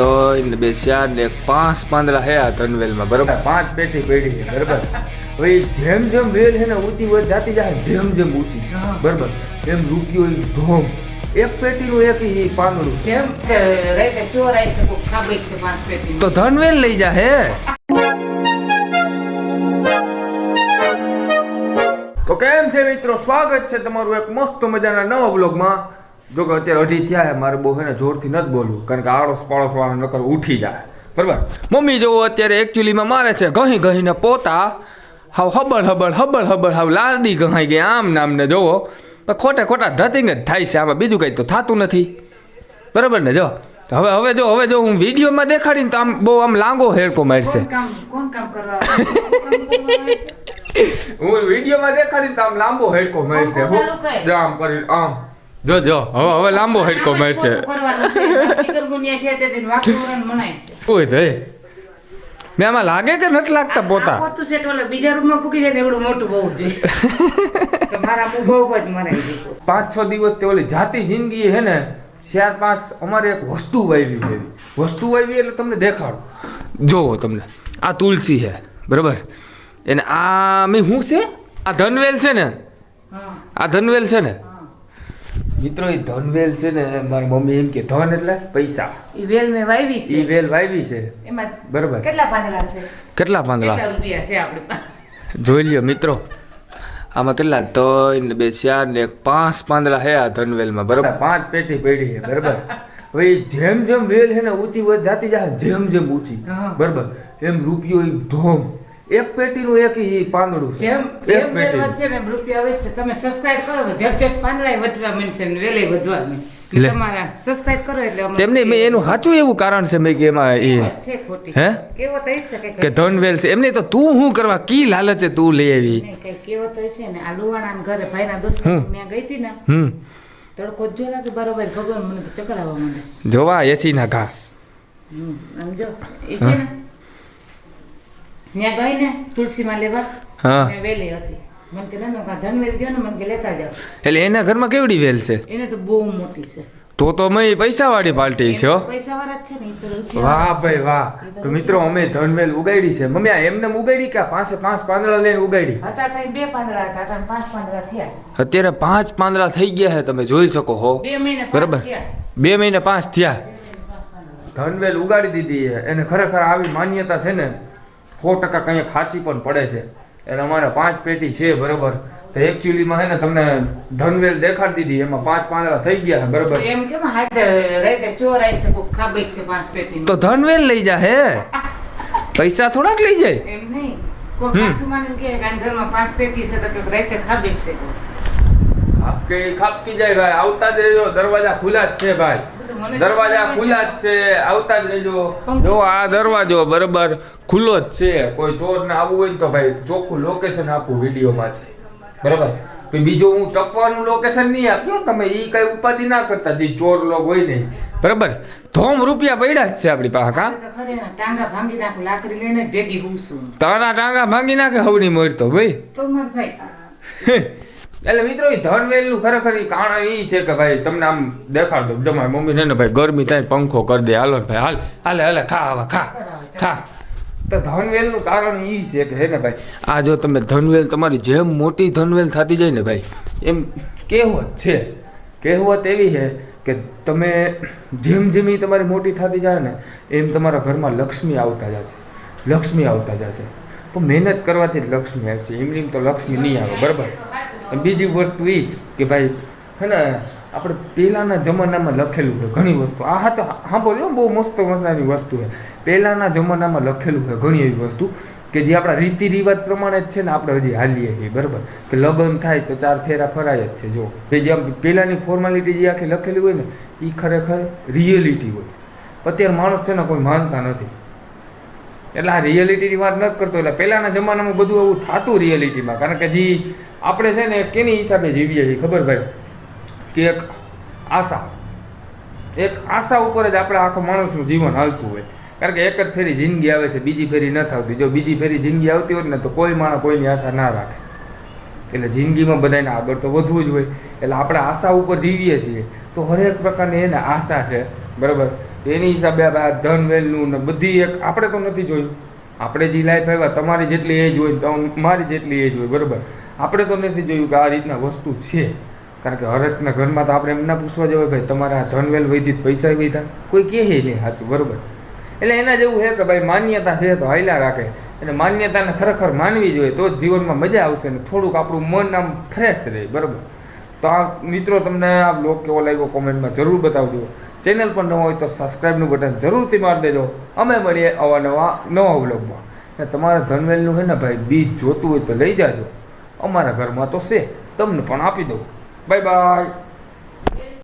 ત્રણ ને બે ચાર ને પાંચ પાંદડા હયા આ ધનવેલમાં બરોબર? પાંચ પેટી પડી છે બરોબર? હવે જેમ જેમ વેલ છે ને ઊંચી વધ જાતી જાય જેમ જેમ ઊંચી બરોબર? એમ રૂપિયો એક ધોમ. એક પેટીનું એક ઈ પાંદડું. જેમ શકો છે પાંચ પેટી તો ધનવેલ લઈ જા હે. તો કેમ છે મિત્રો? સ્વાગત છે તમારું એક મસ્ત મજાના નવા બ્લોગમાં જો કે અત્યારે અઢી થયા મારે બહુ હે ને જોરથી નથી બોલવું કારણ કે આળસ પાળસ વાળા નકર ઉઠી જાય. બરાબર? મમ્મી જોવો અત્યારે એકચ્યુઅલીમાં મારે છે ઘહી ઘહીને પોતા હાવ હબળ હબળ હબળ હબળ હાવ લાડી ગહાઈ ગઈ આમ નામ ને જોવો. ખોટા ખોટા ધતિંગ જ થાય છે આમાં બીજું કંઈ તો થતું નથી. બરાબર ને જો? હવે હવે જો હવે જો હું વિડીયોમાં દેખાડીને તો આમ બહુ આમ લાંબો હેરકો મારશે? હું વિડીયોમાં દેખાડીને તો આમ લાંબો હેરકો મારશે. આમ કરી આમ. જો જો હવે હવે લાંબો હડકો મારશે. ઓય દે મેં આમાં લાગે કે નથી લાગતા પોતા પોતું સેટ ઓલે બીજા રૂમમાં ફૂકી જાય ને એવડું મોટું બહુ જોઈએ મારા મું બહુ જ મને પાંચ છ દિવસ તે ઓલી જાતિ જિંદગી હે ને ચાર પાંચ અમારે એક વસ્તુ વાવી છે. વસ્તુ વાવી એટલે તમને દેખાડું જોવો તમને આ તુલસી છે બરાબર એને આ મેં શું છે આ ધનવેલ છે ને આ ધનવેલ છે ને હા મિત્રો એ ધનવેલ છે ને મારી મમ્મી એમ કે ધન એટલે પૈસા. ઈ વેલ મેં વાવી એ છે વેલ વાવી છે. એમાં બરાબર. કેટલા પાંદડા છે? કેટલા પાંદડા? કેટલા રૂપિયા છે આપણી પાસે? જોઈ લ્યો મિત્રો. આમાં કેટલા? ત્રણ ને બે ચાર ને એક પાંચ પાંદડા હે આ ધનવેલમાં બરાબર? પાંચ પેટી પડી છે બરાબર? હવે જેમ જેમ વેલ છે ને ઊંચી વધ જાતી જાય જેમ જેમ ઊંચી. બરાબર? એમ રૂપિયો ઈ ધોમ. એક પેટીનું એક ઈ પાંદડું છે. જેમ એક જેમ ને રૂપિયા વધશે તમે સબસ્ક્રાઇબ કરો તો ઝટ ઝટ પાંદડા વધવા માંડશે ને વેલે વધવા લે. તમારા સબસ્ક્રાઇબ કરો એટલે તેમને મેં એનું સાચું એવું કારણ છે મેં કે એમાં એ છે ખોટી. હે? કેવો થઈ શકે કે ધનવેલ છે. એમને તો તું શું કરવા? કી લાલચે તું લઈ આવી? કેવો તો છે ને? આ લુવાણા ઘરે ભાઈના દોસ્ત મેં ગઈ હતી ને હમ. તડકો જ લાગે બરોબર ભગવાન મને તો ચક્કર આવવા માંડે. જોવા એસી ના ઘા. હમ, આમ જો એ છે ને? ત્યાં ગઈ ને તુલસીમાં લેવા હા. વેલી હતી. મને કે ના ધનવેલ ગયો ને મને કે લેતા જાવ એટલે એના ઘરમાં કેવડી વેલ છે? એને તો બહુ મોટી છે. તો તો મેં પૈસા વાળી પાર્ટી છે પૈસા વાળા છે ને ઈ તો રૂપિયા વાહ ભાઈ વાહ. તો મિત્રો અમે ધનવેલ ઉગાડી છે. મમ્મી આ એમને ઉગાડી કે પાંચે પાંચ પાંદડા લઈને ઉગાડી? બે પાંદડા હતા પાંચ પાંદડા થયા. અત્યારે પાંચ પાંદડા થઈ ગયા છે તમે જોઈ શકો હો. બે મહિને બરાબર? બે મહિને પાંચ થયા. ધનવેલ ઉગાડી દીધી એને ખરેખર આવી માન્યતા છે ને? સો ટકા કંઈ ખાંચી પણ પડે છે. એટલે અમારે પાંચ પેટી છે બરોબર. તો એકચ્યુઅલીમાં છે ને તમને ધનવેલ દેખાડી દીધી. એમાં પાંચ પાંદડા થઈ ગયા બરોબર. એમ કેમ હાથે ચોર આવી શકો ખાબેક છે પાંચ પેટી તો ધનવેલ લઈ જા હે. પૈસા થોડાક લઈ જાય. એમ નહીં. કોઈ ખાસું માને કે ઘરમાં પાંચ પેટી છે તો કે રાતે ખાબી છે ખાપકી ખાપકી જાય ભાઈ? આવતા જ રહેજો. દરવાજા ખુલ્લા જ છે ભાઈ. દરવાજા ખુલ્લા જ છે. આવતા જ રહેજો. જો આ દરવાજો બરોબર ખુલ્લો જ છે. કોઈ ચોર ને આવવું હોય તો ભાઈ ચોખ્ખું લોકેશન આપું વિડીયોમાં બરોબર? બરાબર બીજું હું ટપવાનું લોકેશન નહીં આપ્યો તમે ઈ કઈ ઉપાધિ ના કરતા જે ચોર લોક હોય નહીં બરાબર? ધોમ રૂપિયા પડ્યા જ છે આપણી પાસે કા તો ટાંગા ભાંગી નાખું લાકડી લઈને તારા ટાંગા ભાંગી નાખે હવની મોરતો ભાઈ. તો માર ભાઈ. એટલે મિત્રો એ ધનવેલનું ખરેખર એ કારણ એ છે કે ભાઈ તમને આમ દેખાડ દો જો મારી મમ્મી ને ભાઈ ગરમી થાય પંખો કરી દે. હાલો ભાઈ, હાલ, હાલે હાલે, ખા, હવે, ખા ખા. તો ધનવેલનું કારણ એ છે કે હે ને ભાઈ, આ જો તમે ધનવેલ તમારી જેમ મોટી ધનવેલ થતી જાય ને ભાઈ, એમ કહેવત છે. કહેવત એવી છે કે તમે જેમ જેમ એ તમારી મોટી થતી જાય ને, એમ તમારા ઘરમાં લક્ષ્મી આવતા જશે. લક્ષ્મી આવતા જશે. પણ મહેનત કરવાથી જ લક્ષ્મી આવશે. એમ એમ તો લક્ષ્મી નહીં આવે, બરાબર? બીજી વસ્તુ એ કે ભાઈ, હે ને, આપણે પહેલાંના જમાનામાં લખેલું છે ઘણી વસ્તુ. આ હા તો સાંભળ્યો બહુ મસ્ત મજાની વસ્તુ છે. પહેલાંના જમાનામાં લખેલું છે ઘણી એવી વસ્તુ કે જે આપણા રીતિ રિવાજ પ્રમાણે જ છે ને આપણે હજી હાલીએ છીએ, બરાબર? કે લગ્ન થાય તો ચાર ફેરા ફરાય જ છે, જો. કે જે પહેલાંની ફોર્માલિટી જે આખી લખેલી હોય ને એ ખરેખર રિયલિટી હોય. અત્યારે માણસ છે ને કોઈ માનતા નથી. એટલે આ રિયાલિટીની વાત નથી કરતો, એટલે પહેલાંના જમાનામાં બધું એવું થતું રિયાલિટીમાં કારણ કે જે આપણે છે ને કેની હિસાબે જીવીએ છીએ? ખબર ભાઈ? કે એક આશા. એક આશા ઉપર જ આપણે આખો માણસનું જીવન હાલતું હોય. કારણ કે એક જ ફેરી જિંદગી આવે છે, બીજી ફેરી નથી આવતી જો બીજી ફેરી જિંદગી આવતી હોય ને, તો કોઈ માણસ કોઈની આશા ના રાખે. એટલે જિંદગીમાં બધાને આગળ તો વધવું જ હોય. એટલે આપણે આશા ઉપર જીવીએ છીએ. તો હરેક પ્રકારની એને આશા છે. બરાબર? એની હિસાબે આ ધન, વેલનું ને બધી એક આપણે તો નથી જોયું. આપણે જે લાઈફ આવ્યા, તમારી જેટલી એજ હોય તો મારી જેટલી એજ હોય. બરોબર? આપણે તો નથી જોયું કે આ રીતના વસ્તુ છે. કારણ કે હરેકના ઘરમાં તો આપણે એમ ના પૂછવા જવાય ભાઈ તમારા ધનવેલ વૈધી પૈસા વૈધા કોઈ કહે નહીં સાચું, બરોબર. એટલે એના જેવું છે કે ભાઈ માન્યતા છે તો હાઈલા રાખે. અને માન્યતાને ખરેખર માનવી જોઈએ તો જ જીવનમાં મજા આવશે ને થોડુંક આપણું મન આમ ફ્રેશ રહે, બરોબર. તો આ મિત્રો તમને આ બ્લોગ કેવો લાગ્યો કોમેન્ટમાં જરૂર બતાવજો. ચેનલ પર ન હોય તો સબસ્ક્રાઈબનું બટન જરૂરથી મારી દેજો. અમે મળીએ આવા નવા બ્લોગમાં તમારા ધનવેલનું છે ને ભાઈ બીજ જોતું હોય તો લઈ જાજો. અમારા ઘરમાં તો છે તમને પણ આપી દઉં. Bye bye